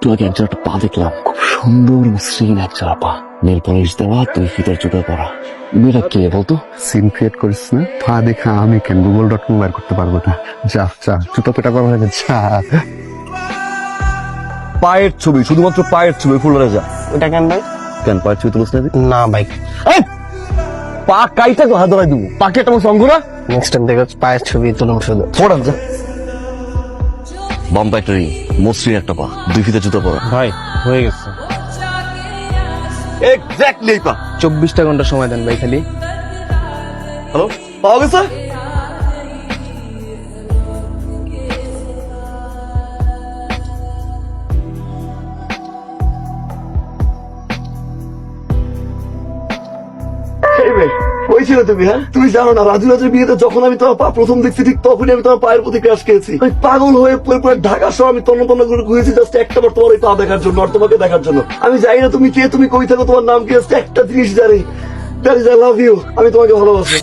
একটু আগে একজন একটা পা দেখলাম। খুব সুন্দর মসৃণ একজোড়া পা। নেল পলিশ দেওয়া দুই ফিটের জুতো পরা মেয়েটা কে বলতো? সিন ক্রিয়েট করিস না। পা দেখা আমি কেন? গুগল ডট কম বের করতে পারব না। যা যা জুতো পেটা করা হয়ে গেছে। যা। পায়ের ছবি শুধুমাত্র পায়ের ছবি ফুলরে যা। ওটা কেন ভাই? কেন পায়ের ছবি তুলিস না তুই? না ভাই। পা কাইটা তো হাত ধরাই দেবো। পাকে একটা সঙ্গ না? নেক্সট টাইম দেখো পায়ের ছবি তুলুন শুধু। ফোড়ান যা বাম একটা রিং মসৃণ একটা পা দুই ফিটের জুতো পরা। ভাই হয়ে গেছে। এক্স্যাক্টলি এই পা। চব্বিশটা ঘণ্টা সময় দেন ভাই খালি। হ্যালো পাওয়া গেছে? ভাই, ওই তুমি হ্যাঁ? তুমি জানো না রাজু রাজুর বিয়েতে যখন আমি তোমার পা প্রথম দেখছি, ঠিক তখনই আমি তোমার পায়ের প্রতি ক্রাশ খেয়েছি। আমি পাগল হয়ে পুরো পুরো ঢাকা শহর আমি তন্ন তন্ন করে ঘুরেছি জাস্ট একটা বার তোমার ওই পা দেখার জন্য, আর তোমাকে দেখার জন্য। আমি জানি না তুমি কে, তুমি কই থাকো, তোমার নাম কি জাস্ট একটা জিনিস জানি। That is I love you আমি তোমাকে ভালোবাসি।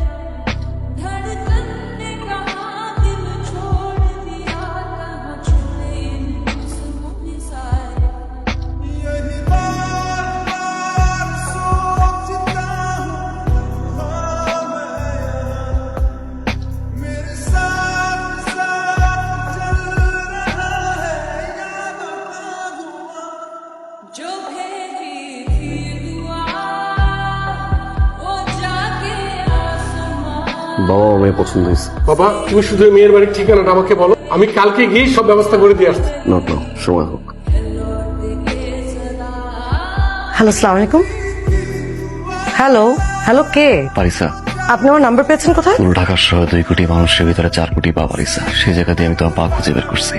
বাবা মেয়ে পছন্দ হয়েছে। বাবা তুমি শুধু মেয়ের বাড়ির ঠিকানাটা আমাকে বলো। আমি কালকে গিয়েই সব ব্যবস্থা করে দিয়ে আসছি। নট নাও সময় হোক। হ্যালো সালাম আলাইকুম হ্যালো হ্যালো কে? পারিসা। আপনি আমার নাম্বার পেয়েছেন কোথায়? ঢাকার শহরে দুই কোটি মানুষের ভিতরে চার কোটি পা পারিসা। সেই জায়গা দিয়ে আমি তোমার পা খুঁজে বের করছি।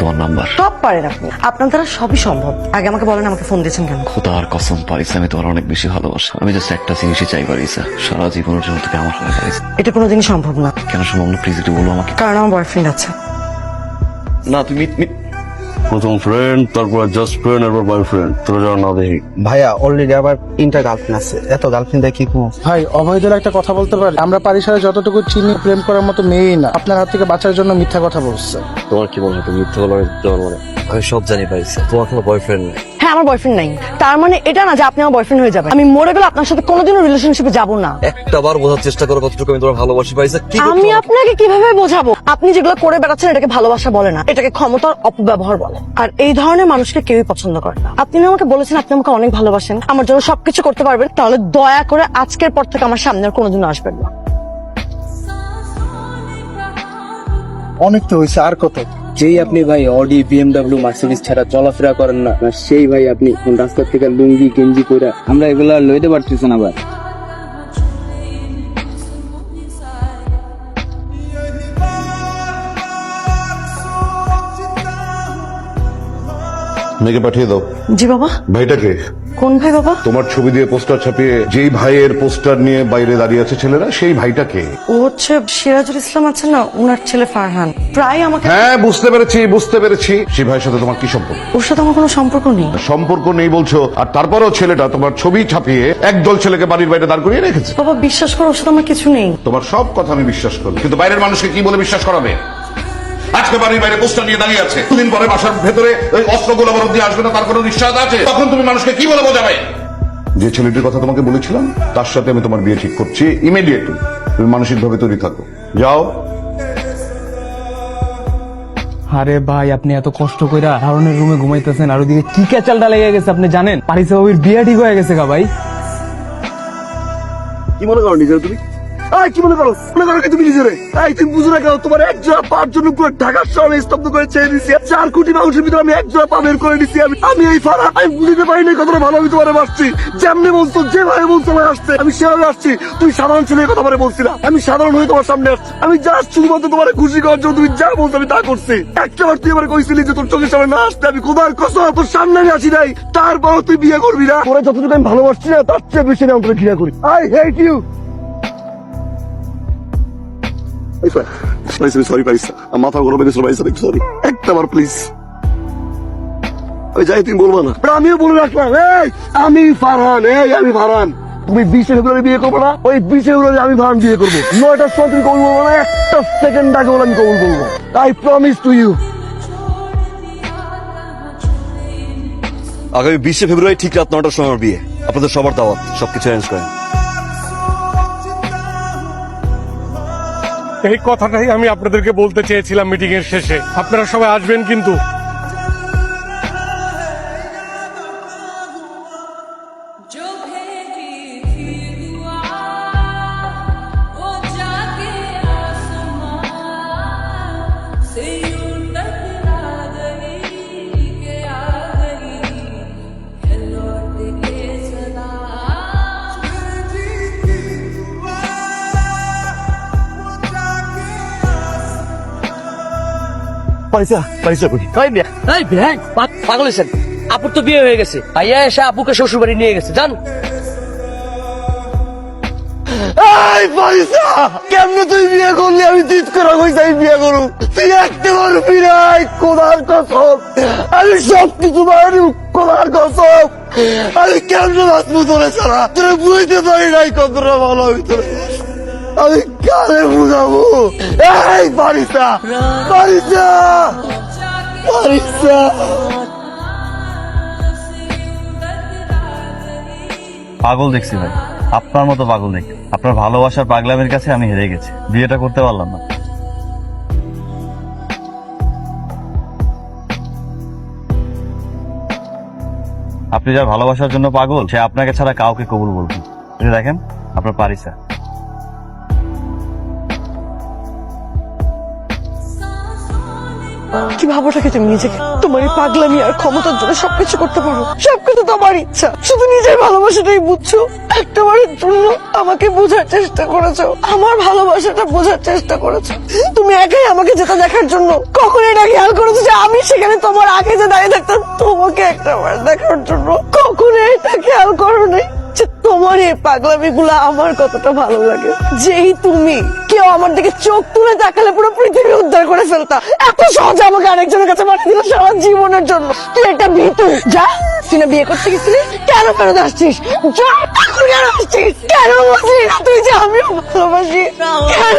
তোমার নাম্বার। সব পারেন আপনি। আপনার দ্বারা সবই সম্ভব। আগে আমাকে বলেন আমাকে ফোন দিয়েছেন কেন? খোদার কসম পারিসা আমি তোমার অনেক বেশি ভালোবাসা। আমি জাস্ট একটা জিনিসই চাই পারিসা সারা জীবনের জন্য তোকে আমার হয়ে পারিস এটা কোনোদিনই সম্ভব না। কেন সম্ভব না? প্লিজ একটু বলো আমাকে। কারণ আমার বয়ফ্রেন্ড আছে। না তুমি প্রথম ফ্রেন্ড তারপর জাস্ট ফ্রেন্ড এরপর বয়ফ্রেন্ড তোরা যারা না দেখি। ভাইয়া অলরেডি আবার তিনটা গার্লফ্রেন্ড আছে। এত গার্লফ্রেন্ড দেখি কো ভাই অভয়দের একটা কথা বলতে পারি। আমরা পারিসারে যতটুকু চিনি প্রেম করার মতো মেয়েই না। আপনার হাত থেকে বাঁচার জন্য মিথ্যা কথা বলছে। তোমার কি মনে হয় মিথ্যে বলার জন্য মানে আমি সব জানি পারিসা তোমার কোনো বয়ফ্রেন্ড নেই। আমার বয়ফ্রেন্ড নাই। তার মানে এটা না যে আপনি আমার বয়ফ্রেন্ড হয়ে যাবেন। আমি মরে গেলে আপনার সাথে কোনোদিনও রিলেশনশিপে যাব না। একটা বার বোঝার চেষ্টা করো কতটুকু আমি তোমার ভালোবাসি পারিসা কি আমি আপনাকে কীভাবে বোঝাবো? আপনি যেগুলো করে বেড়াচ্ছেন এটাকে ভালোবাসা বলে না। এটাকে ক্ষমতার অপব্যবহার বলে। আর এই ধরনের মানুষকে কেউই পছন্দ করে না। আপনি না আমাকে বলেছেন আপনি আমাকে অনেক ভালোবাসেন। আমার জন্য সবকিছু করতে পারবেন। তাহলে দয়া করে আজকের পর থেকে আমার সামনে আর কোনোদিনও আসবেন না। অনেক তো হয়েছে, আর কত? যেই আপনি ভাই অডি বিএমডাব্লিউ মার্সিডিজ ছাড়া চলাফেরা করেন না সেই ভাই আপনি কোন রাস্তা থেকে লুঙ্গি, গেঞ্জি করে আমরা এগুলা লইতে পারতেছি না ভাই। মেয়েকে পাঠিয়ে দাও। জি বাবা। ভাইটাকে? কোন ভাই বাবা? তোমার ছবি দিয়ে পোস্টার ছাপিয়ে যেই ভাইয়ের পোস্টার নিয়ে বাইরে দাঁড়িয়ে আছে ছেলেরা সেই ভাইটাকে? ও হচ্ছে সিরাজুল ইসলাম আছে না? ওনার ছেলে ফারহান। প্রায় আমাকে হ্যাঁ বুঝতে পেরেছি বুঝতে পেরেছি। সেই ভাইয়ের সাথে তোমার কি সম্পর্ক? ওর সাথে আমার কোনো সম্পর্ক নেই। সম্পর্ক নেই বলছো। আর তারপরেও ছেলেটা তোমার ছবি ছাপিয়ে একদল ছেলেকে বাড়ির বাইরে দাঁড় করিয়ে রেখেছে? বাবা বিশ্বাস করো ওর সাথে আমার কিছু নেই। তোমার সব কথা আমি বিশ্বাস করি। কিন্তু বাইরের মানুষকে কি বলে বিশ্বাস করাবে? আজকে বাড়ির বাইরে পোস্টার নিয়ে দাঁড়িয়ে আছে। দুদিন পরে বাসার ভেতরে ওই অস্ত্রগুলো আবার অব্দি আসবে না তার কোনো নিশ্চয়তা আছে? তখন তুমি মানুষকে কি বলে বোঝাবে? যে ছেলেটির কথা তোমাকে বলেছিলাম তার সাথে আমি তোমার বিয়ে ঠিক করছি ইমিডিয়েটলি তুমি মানসিক ভাবে তৈরি থাকো। যাও। আরে ভাই আপনি এত কষ্ট কইরা হারনের রুমে ঘুমাইতেছেন আর ওদিকে কি ক্যাচালটা লেগে গেছে আপনি জানেন? পারিসা ওর বিয়ে ঠিক হয়ে গেছে গা ভাই। কি মনে করো নিজের তুমি? তোমার আমি আমি আমি আমি আমি যেমনি বলছো বলছো আমি সেভাবে আসছি। তুমি সাধারণ ছেলে কথা বলে বলছিলা আমি সাধারণ হয়ে তোমার সামনে আসছি। আমি জাস্ট শুধুমাত্র তোমার খুশি করার জন্য তুমি যা বলছো আমি তা করছি। একটা বার তুই কইছিলি যে তোর চোখের সামনে না আসতে আমি কোথার কসম তোর সামনে আমি আসি নাই। তারপর তুই বিয়ে করবি না। তোরা যতটুকু আমি ভালোবাসছি না, তার চেয়ে বেশি ঘৃণা করি। আই হেট ইউ সরি পাইসা মাথা গরমে গেছিল পাইসা সরি একটা বার প্লিজ ওই যাই তুমি বলব না। আমিও বলে রাখলাম এই আমি ফারহান এই আমি ফারহান। তুমি বিশে ফেব্রুয়ারি বিয়ে করব না ওই বিশে ফেব্রুয়ারি আমি ফারহান বিয়ে করব। নয়টার সময় তুমি কবুল বলব না একটা সেকেন্ড আগে আমি কবুল বলব আই প্রমিস টু ইউ আগামী বিশে ফেব্রুয়ারি ঠিক রাত নটার সময় বিয়ে। আপনাদের সবার দাওয়াত সবকিছু অ্যারেঞ্জ করেন। এই কথাটাই আমি আপনাদেরকে বলতে চেয়েছিলাম মিটিং এর শেষে। আপনারা সবাই আসবেন কিন্তু। করি এই পাগল হয়েছেন আপুর তো বিয়ে হয়ে গেছে। ভাইয়া এসে আপুকে শ্বশুর বাড়ি নিয়ে গেছে জান। এই পয়সা কেমনে তুই বিয়ে করলি? আমি জিত করে কইছি আমি বিয়ে করু তুই একটা করবি নাই কোদার কসম। আমি সব কিছু মারি কোদার কসম। আমি কেমনে বাঁচবো তোরে ছাড়া? তোরে বুঝতে পারি নাই কতটা ভালো আমি তোরে। আমি কারে বুঝাবো? এই পারিসা পারিসা পারিসা পাগল দেখছি ভাই। আপনার মতো পাগল দেখি। আপনার ভালোবাসার পাগলামের কাছে আমি হেরে গেছি। বিয়েটা করতে পারলাম না। আপনি যার ভালোবাসার জন্য পাগল, সে আপনাকে ছাড়া কাউকে কবুল বলবেন। দেখেন, আপনার পারিসা কি ভাবো থাকে তুমি নিজেকে? তোমার এই পাগলামি আর ক্ষমতার জন্য সবকিছু করতে পারো। সবকিছু তোমার ইচ্ছা। শুধু নিজের ভালোবাসাটাই বুঝছ? একটা বারের জন্য আমাকে বোঝার চেষ্টা করেছ। আমার ভালোবাসাটা বোঝার চেষ্টা করেছ। তুমি একাই আমাকে যেটা দেখার জন্য কখন এটা খেয়াল করেছ যে আমি সেখানে তোমার আগে যে দাঁড়িয়ে থাকতাম তোমাকে একটা বার দেখার জন্য কখনো এটা খেয়াল করো নাই যে তোমার এই পাগলামি গুলা আমার কতটা ভালো লাগে। যেই তুমি কেউ আমার দিকে চোখ তুলে তাকালে পুরো পৃথিবী উদ্ধার করে ফেলতা। এত সহজে আমাকে আরেকজনের কাছে পাঠিয়ে দিল সারা জীবনের জন্য। তুই একটা ভীতু। যা, তুই না বিয়ে করতে গেছিলি? কেন ফেরত আসছিস? যা, এখন কেন আসছিস? কেন বলছিস না তুই যে আমিও ভালোবাসি? কেন